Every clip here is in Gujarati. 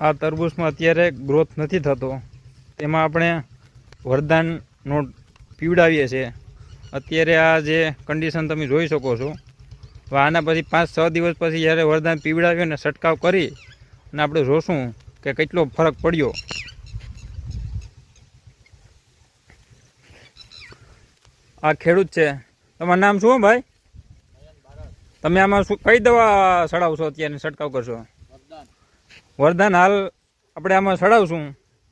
આ તરબૂચમાં અત્યારે ગ્રોથ નથી થતો. તેમાં આપણે વરદાનનો પીવડાવીએ છીએ. અત્યારે આ જે કન્ડિશન તમે જોઈ શકો છો આના પછી પાંચ છ દિવસ પછી જ્યારે વરદાન પીવડાવ્યું ને છંટકાવ કરી અને આપણે જોશું કે કેટલો ફરક પડ્યો. આ ખેડૂત છે. તમારું નામ શું ભાઈ? તમે આમાં શું કઈ દવા ચડાવશો અત્યારે છંટકાવ કરશો? વરદાન, હાલ આપણે આમાં ચડાવશું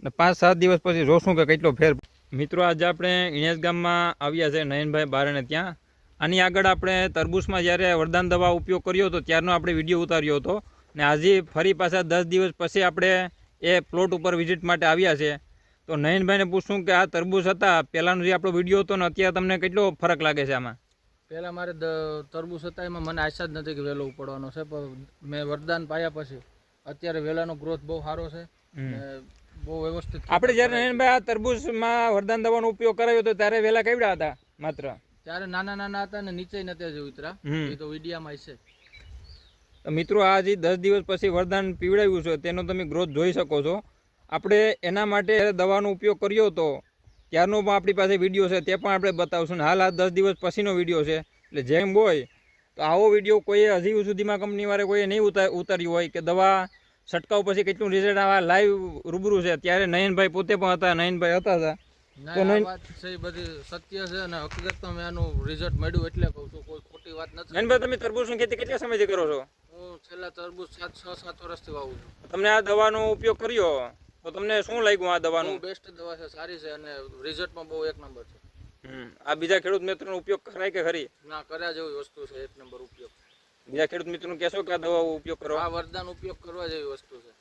ને પાંચ, સાત દિવસ પછી જોશું કે કેટલો ફેર. મિત્રો, આજે આપણે ઇણેશ ગામમાં આવ્યા છે નયનભાઈ બારણે ત્યાં. આની આગળ આપણે તરબૂચમાં જ્યારે વરદાન દવા ઉપયોગ કર્યો હતો, ત્યારનો આપણે વીડિયો ઉતાર્યો હતો ને આજે ફરી પાછા દસ દિવસ પછી આપણે એ પ્લોટ ઉપર વિઝિટ માટે આવ્યા છે. તો નયનભાઈને પૂછશું કે આ તરબૂચ હતા, પહેલાંનો જે આપણો વીડિયો હતો ને અત્યારે તમને કેટલો ફરક લાગે છે આમાં? પહેલાં મારે તરબૂચ હતા એમાં મને આશા જ નથી કે વહેલો ઉપડવાનો છે, પણ મેં વરદાન પાયા પછી અત્યારે વેલાનો ગ્રોથ બહુ સારો છે બહુ વ્યવસ્થિત આપણે જ્યારે નયનભાઈ આ તરબૂચમાં વરદાન દવાનો ઉપયોગ કરાયો હતો ત્યારે વહેલા કેવડા હતા માત્ર? ત્યારે નાના નાના હતા ને નીચે નતા હજી ઉતરા. એ તો વિડીયામાં છે મિત્રો આ જે દસ દિવસ પછી વરદાન પીવડાવ્યું છે તેનો તમે ગ્રોથ જોઈ શકો છો. આપણે એના માટે દવાનો ઉપયોગ કર્યો હતો ત્યારનો પણ આપણી પાસે વીડિયો છે તે પણ આપણે બતાવશું. હાલ આ દસ દિવસ પછીનો વીડિયો છે. એટલે જેમ હોય તો આવો વીડિયો કોઈએ હજી સુધીમાં કંપનીવાળે કોઈએ નહીં ઉતાર ઉતાર્યું હોય કે દવા છંટકાવ પછી કેટલું રિઝલ્ટ આવા લાઈવ રૂબરૂ છે. ત્યારે નયનભાઈ પોતે પણ હતા નયનભાઈ હતા હતા તો છે બધી સત્ય છે અને હકીકતમાં મેં આનું રિઝલ્ટ મળ્યું એટલે કહું છું કોઈ ખોટી વાત નથી. નયનભાઈ તમે તરબૂચની ખેતી કેટલા સમયથી કરો છો? હું છેલ્લા તરબૂચ સાત છ સાત વર્ષથી વાવું છું. તમને આ દવાનો ઉપયોગ કર્યો? તો તમને શું લાગ્યું આ દવાનું? બેસ્ટ દવા છે સારી છે અને રિઝલ્ટમાં બહુ એક નંબર છે. આ બીજા ખેડૂત મિત્રોનો ઉપયોગ કરાય કે ખરી? ના કર્યા જેવી વસ્તુ છે એક નંબર ઉપયોગ. બીજા ખેડૂત મિત્રોને કહેશો કે આ દવા ઉપયોગ કરો? આ વરદાન ઉપયોગ કરવા જેવી વસ્તુ છે.